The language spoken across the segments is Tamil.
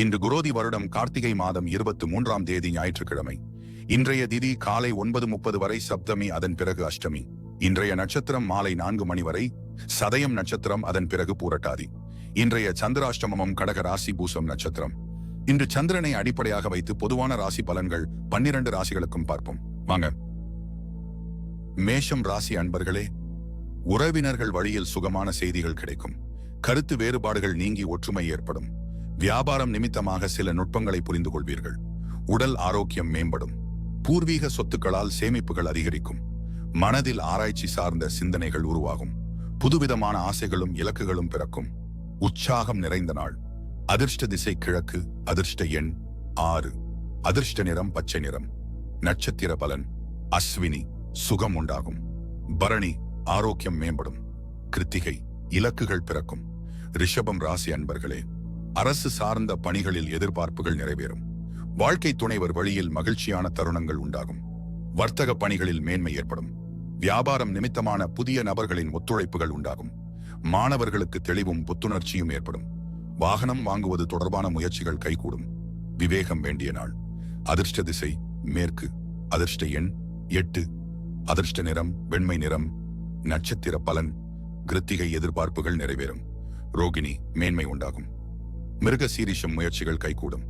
இன்று குரோதி வருடம் கார்த்திகை மாதம் இருபத்தி மூன்றாம் தேதி ஞாயிற்றுக்கிழமை. இன்றைய திதி காலை ஒன்பது முப்பது வரை சப்தமி அதன் பிறகு அஷ்டமி. இன்றைய நட்சத்திரம் மாலை நான்கு மணி வரை சதயம் நட்சத்திரம் அதன் பிறகு பூரட்டாதி. இன்றைய சந்திராஷ்டமமும் கடக ராசி பூசம் நட்சத்திரம். இன்று சந்திரனை அடிப்படையாக வைத்து பொதுவான ராசி பலன்கள் பன்னிரண்டு ராசிகளுக்கும் பார்ப்போம். வாங்க. மேஷம் ராசி அன்பர்களே உறவினர்கள் வழியில் சுகமான செய்திகள் கிடைக்கும். கருத்து வேறுபாடுகள் நீங்கி ஒற்றுமை ஏற்படும். வியாபாரம் நிமித்தமாக சில நுட்பங்களை புரிந்து கொள்வீர்கள் உடல் ஆரோக்கியம் மேம்படும். பூர்வீக சொத்துக்களால் சேமிப்புகள் அதிகரிக்கும். மனதில் ஆராய்ச்சி சார்ந்த சிந்தனைகள் உருவாகும். புதுவிதமான ஆசைகளும் இலக்குகளும் பிறக்கும். உற்சாகம் நிறைந்த நாள். அதிர்ஷ்ட திசை கிழக்கு அதிர்ஷ்ட எண் ஆறு. அதிர்ஷ்ட நிறம் பச்சை நிறம். நட்சத்திர பலன். அஸ்வினி சுகம் உண்டாகும். பரணி ஆரோக்கியம் மேம்படும். கிருத்திகை இலக்குகள் பிறக்கும். ரிஷபம் ராசி அன்பர்களே அரசு சார்ந்த பணிகளில் எதிர்பார்ப்புகள் நிறைவேறும். வாழ்க்கை துணைவர் வழியில் மகிழ்ச்சியான தருணங்கள் உண்டாகும். வர்த்தக பணிகளில் மேன்மை ஏற்படும். வியாபாரம் நிமித்தமான புதிய நபர்களின் ஒத்துழைப்புகள் உண்டாகும். மாணவர்களுக்கு தெளிவும் புத்துணர்ச்சியும் ஏற்படும். வாகனம் வாங்குவது தொடர்பான முயற்சிகள் கைகூடும். விவேகம் வேண்டிய நாள். அதிர்ஷ்ட திசை மேற்கு. அதிர்ஷ்ட எண் எட்டு. அதிர்ஷ்ட நிறம் வெண்மை நிறம். நட்சத்திர பலன். கிருத்திகை எதிர்பார்ப்புகள் நிறைவேறும். ரோகிணி மேன்மை உண்டாகும். மிருக சீரிஷம் முயற்சிகள் கைகூடும்.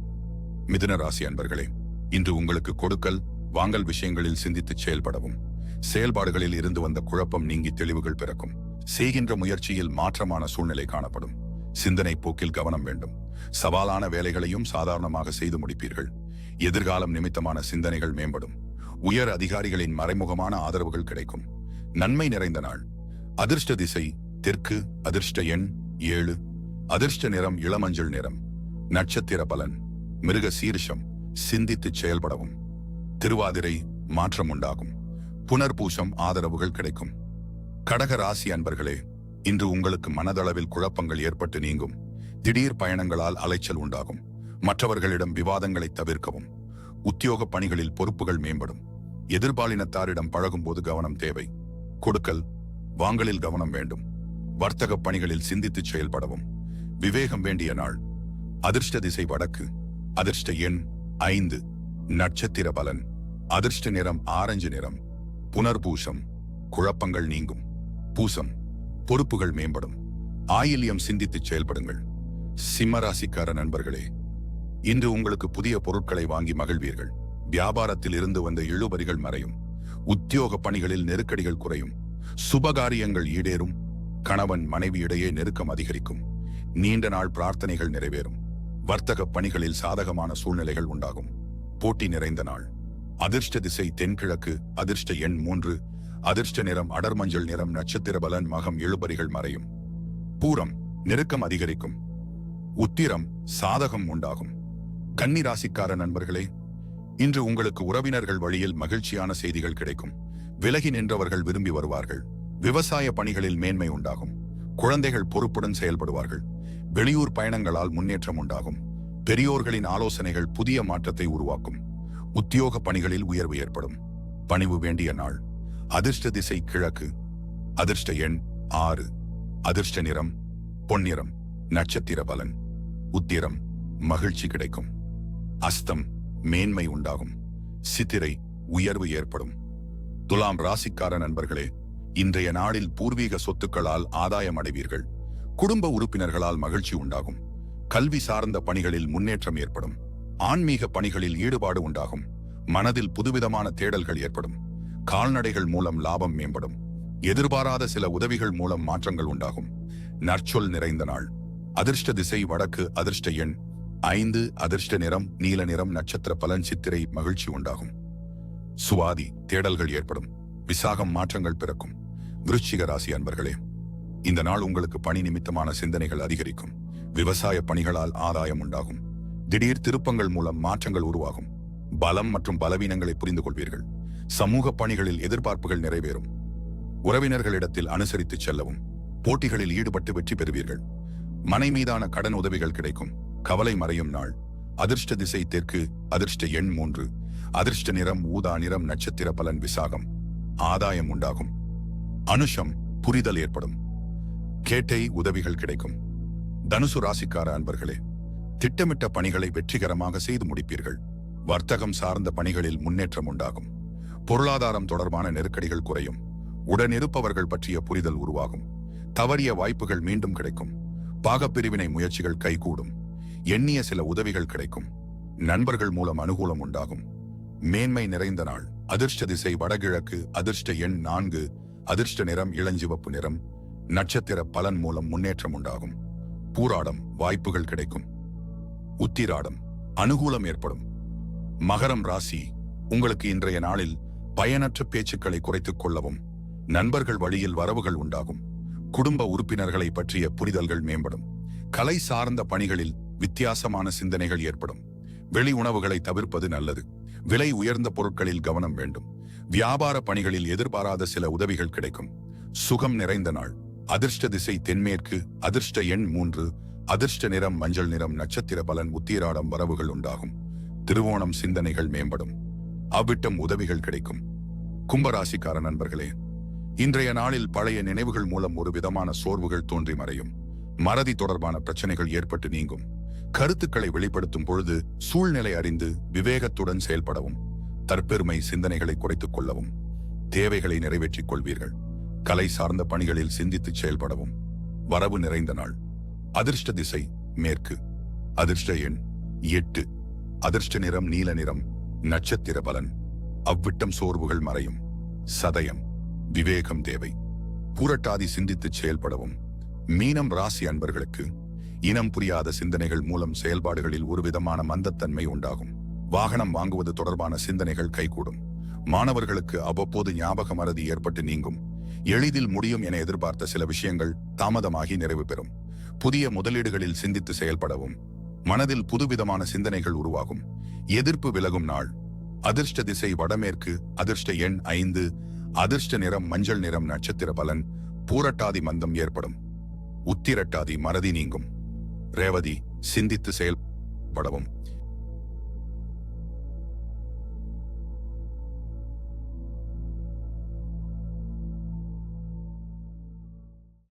மிதுன ராசி அன்பர்களே இன்று உங்களுக்கு கொடுக்கல் வாங்கல் விஷயங்களில் சிந்தித்து செயல்படவும். செயல்பாடுகளில் இருந்து வந்த குழப்பம் நீங்கி தெளிவுகள் பிறக்கும். செய்கின்ற முயற்சியில் மாற்றமான சூழ்நிலை காணப்படும். சிந்தனை போக்கில் கவனம் வேண்டும். சவாலான வேலைகளையும் சாதாரணமாக செய்து முடிப்பீர்கள். எதிர்காலம் நிமித்தமான சிந்தனைகள் மேம்படும். உயர் அதிகாரிகளின் மறைமுகமான ஆதரவுகள் கிடைக்கும். நன்மை நிறைந்த நாள். அதிர்ஷ்ட திசை தெற்கு அதிர்ஷ்ட எண் ஏழு அதிர்ஷ்ட நிறம் இளமஞ்சள் நிறம். நட்சத்திர பலன் மிருக சீர்ஷம் சிந்தித்து செயல்படவும். திருவாதிரை மாற்றம் உண்டாகும். புனர்பூசம் ஆதரவுகள் கிடைக்கும். கடக ராசி அன்பர்களே இன்று உங்களுக்கு மனதளவில் குழப்பங்கள் ஏற்பட்டு நீங்கும். திடீர் பயணங்களால் அலைச்சல் உண்டாகும். மற்றவர்களிடம் விவாதங்களை தவிர்க்கவும். உத்தியோக பணிகளில் பொறுப்புகள் மேம்படும். எதிர்பாலினத்தாரிடம் பழகும்போது கவனம் தேவை. கொடுக்கல் வாங்கலில் கவனம் வேண்டும். வர்த்தக பணிகளில் சிந்தித்து செயல்படவும். விவேகம் வேண்டிய நாள். அதிர்ஷ்ட திசை வடக்கு அதிர்ஷ்ட எண் ஐந்து நட்சத்திர பலன். அதிர்ஷ்ட நிறம் ஆரஞ்சு நிறம் புனர்பூசம் குழப்பங்கள் நீங்கும். பூசம் பொறுப்புகள் மேம்படும். ஆயில்யம் சிந்தித்து செயல்படுங்கள். சிம்மராசிக்கார நண்பர்களே இன்று உங்களுக்கு புதிய பொருட்களை வாங்கி மகிழ்வீர்கள். வியாபாரத்தில் இருந்து வந்த இழுபறிகள் மறையும். உத்தியோக பணிகளில் நெருக்கடிகள் குறையும். சுபகாரியங்கள் ஈடேறும். கணவன் மனைவியிடையே நெருக்கம் அதிகரிக்கும். நீண்ட நாள் பிரார்த்தனைகள் நிறைவேறும். வர்த்தக பணிகளில் சாதகமான சூழ்நிலைகள் உண்டாகும். போட்டி நிறைந்த நாள். அதிர்ஷ்ட திசை தென்கிழக்கு அதிர்ஷ்ட எண் மூன்று அதிர்ஷ்ட நிறம் அடர்மஞ்சள் நிறம் நட்சத்திர பலன் மகம் எழுபறிகள் மறையும். பூரம் நெருக்கம் அதிகரிக்கும். உத்திரம் சாதகம் உண்டாகும். கன்னி ராசிக்கார நண்பர்களே இன்று உங்களுக்கு உறவினர்கள் வழியில் மகிழ்ச்சியான செய்திகள் கிடைக்கும். விலகி நின்றவர்கள் விரும்பி வருவார்கள். விவசாய பணிகளில் மேன்மை உண்டாகும். குழந்தைகள் பொறுப்புடன் செயல்படுவார்கள். வெளியூர் பயணங்களால் முன்னேற்றம் உண்டாகும். பெரியோர்களின் ஆலோசனைகள் புதிய மாற்றத்தை உருவாக்கும். உத்தியோக பணிகளில் உயர்வு ஏற்படும். பணிவு வேண்டிய நாள். அதிர்ஷ்ட திசை கிழக்கு. அதிர்ஷ்ட எண் ஆறு. அதிர்ஷ்ட நிறம் பொன்னிறம். நட்சத்திர பலன். உத்திரம் மகிழ்ச்சி கிடைக்கும். அஸ்தம் மேன்மை உண்டாகும். சித்திரை உயர்வு ஏற்படும். துலாம் ராசிக்கார நண்பர்களே இன்றைய நாளில் பூர்வீக சொத்துக்களால் ஆதாயம் அடைவீர்கள். குடும்ப உறுப்பினர்களால் மகிழ்ச்சி உண்டாகும். கல்வி சார்ந்த பணிகளில் முன்னேற்றம் ஏற்படும். ஆன்மீக பணிகளில் ஈடுபாடு உண்டாகும். மனதில் புதுவிதமான தேடல்கள் ஏற்படும். கால்நடைகள் மூலம் லாபம் மேம்படும். எதிர்பாராத சில உதவிகள் மூலம் மாற்றங்கள் உண்டாகும். நற்சொல் நிறைந்த நாள். அதிர்ஷ்ட திசை வடக்கு அதிர்ஷ்ட எண். ஐந்து அதிர்ஷ்ட நிறம் நீல நிறம் நட்சத்திர பலன் சித்திரை மகிழ்ச்சி உண்டாகும். சுவாதி தேடல்கள் ஏற்படும். விசாகம் மாற்றங்கள் பிறக்கும். விருச்சிக ராசி அன்பர்களே இந்த நாள் உங்களுக்கு பணி நிமித்தமான சிந்தனைகள் அதிகரிக்கும். விவசாய பணிகளால் ஆதாயம் உண்டாகும். திடீர் திருப்பங்கள் மூலம் மாற்றங்கள் உருவாகும். பலம் மற்றும் பலவீனங்களை புரிந்து கொள்வீர்கள் சமூக பணிகளில் எதிர்பார்ப்புகள் நிறைவேறும். உறவினர்களிடத்தில் அனுசரித்து செல்லவும். போட்டிகளில் ஈடுபட்டு வெற்றி பெறுவீர்கள். மனை மீதான கடன் உதவிகள் கிடைக்கும். கவலை மறையும் நாள். அதிர்ஷ்ட திசை தெற்கு அதிர்ஷ்ட எண் மூன்று. அதிர்ஷ்ட நிறம் ஊதா நிறம் நட்சத்திர பலன் விசாகம். ஆதாயம் உண்டாகும். அனுஷம் புரிதல் ஏற்படும். கேட்டை உதவிகள் கிடைக்கும். தனுசு ராசிக்கார அன்பர்களே திட்டமிட்ட பணிகளை வெற்றிகரமாக செய்து முடிப்பீர்கள். வர்த்தகம் சார்ந்த பணிகளில் முன்னேற்றம் உண்டாகும். பொருளாதாரம் தொடர்பான நெருக்கடிகள் குறையும். உடனிருப்பவர்கள் பற்றிய புரிதல் உருவாகும். தவறிய வாய்ப்புகள் மீண்டும் கிடைக்கும். பாகப்பிரிவினை முயற்சிகள் கைகூடும். எண்ணிய சில உதவிகள் கிடைக்கும். நண்பர்கள் மூலம் அனுகூலம் உண்டாகும். மேன்மை நிறைந்த நாள். அதிர்ஷ்ட திசை வடகிழக்கு அதிர்ஷ்ட எண் நான்கு அதிர்ஷ்ட நிறம் இளஞ்சிவப்பு நிறம் நட்சத்திர பலன் மூலம் முன்னேற்றம் உண்டாகும். பூராடம் வாய்ப்புகள் கிடைக்கும். உத்திராடம் அனுகூலம் ஏற்படும். மகரம் ராசி உங்களுக்கு இன்றைய நாளில் பயனற்ற பேச்சுக்களை குறைத்துக் கொள்ளவும் நண்பர்கள் வழியில் வரவுகள் உண்டாகும். குடும்ப உறுப்பினர்களை பற்றிய புரிதல்கள் மேம்படும். கலை சார்ந்த பணிகளில் வித்தியாசமான சிந்தனைகள் ஏற்படும். வெளி உணவுகளை தவிர்ப்பது நல்லது. விலை உயர்ந்த பொருட்களில் கவனம் வேண்டும். வியாபார பணிகளில் எதிர்பாராத சில உதவிகள் கிடைக்கும். சுகம் நிறைந்த நாள். அதிர்ஷ்ட திசை தென்மேற்கு அதிர்ஷ்ட எண் மூன்று அதிர்ஷ்ட நிறம் மஞ்சள் நிறம் நட்சத்திர பலன் உத்திராடம் வரவுகள் உண்டாகும். திருவோணம் சிந்தனைகள் மேம்படும். அவ்விட்டம் உதவிகள் கிடைக்கும். கும்பராசிக்கார நண்பர்களே இன்றைய நாளில் பழைய நினைவுகள் மூலம் ஒரு விதமான சோர்வுகள் தோன்றி மறையும். மறதி தொடர்பான பிரச்சனைகள் ஏற்பட்டு நீங்கும். கருத்துக்களை வெளிப்படுத்தும் பொழுது சூழ்நிலை அறிந்து விவேகத்துடன் செயல்படவும் தற்பெருமை சிந்தனைகளை குறைத்துக் கொள்ளவும் தேவைகளை நிறைவேற்றிக் கொள்வீர்கள். கலை சார்ந்த பணிகளில் சிந்தித்து செயல்படவும். வரவு நிறைந்த நாள். அதிர்ஷ்ட திசை மேற்கு. அதிர்ஷ்ட எண் எட்டு. அதிர்ஷ்ட நிறம் நீல நிறம் நட்சத்திர பலன். அவ்விட்டம் சோர்வுகள் மறையும். சதயம். விவேகம் தேவை. பூரட்டாதி சிந்தித்து செயல்படவும். மீனம் ராசி அன்பர்களுக்கு இனம் புரியாத சிந்தனைகள் மூலம் செயல்பாடுகளில் ஒரு விதமான மந்தத்தன்மை உண்டாகும். வாகனம் வாங்குவது தொடர்பான சிந்தனைகள் கைகூடும். மாணவர்களுக்கு அவ்வப்போது ஞாபக மறதி ஏற்பட்டு நீங்கும். எளிதில் முடியும் என எதிர்பார்த்த சில விஷயங்கள் தாமதமாகி நிறைவு பெறும். புதிய முதலீடுகளில் சிந்தித்து செயல்படவும் மனதில் புதுவிதமான சிந்தனைகள் உருவாகும். எதிர்ப்பு விலகும் நாள். அதிர்ஷ்ட திசை வடமேற்கு அதிர்ஷ்ட எண் ஐந்து அதிர்ஷ்ட நிறம் மஞ்சள் நிறம் நட்சத்திர பலன் பூரட்டாதி மந்தம் ஏற்படும். உத்திரட்டாதி மறதி நீங்கும். ரேவதி சிந்தித்து செயல்படவும்.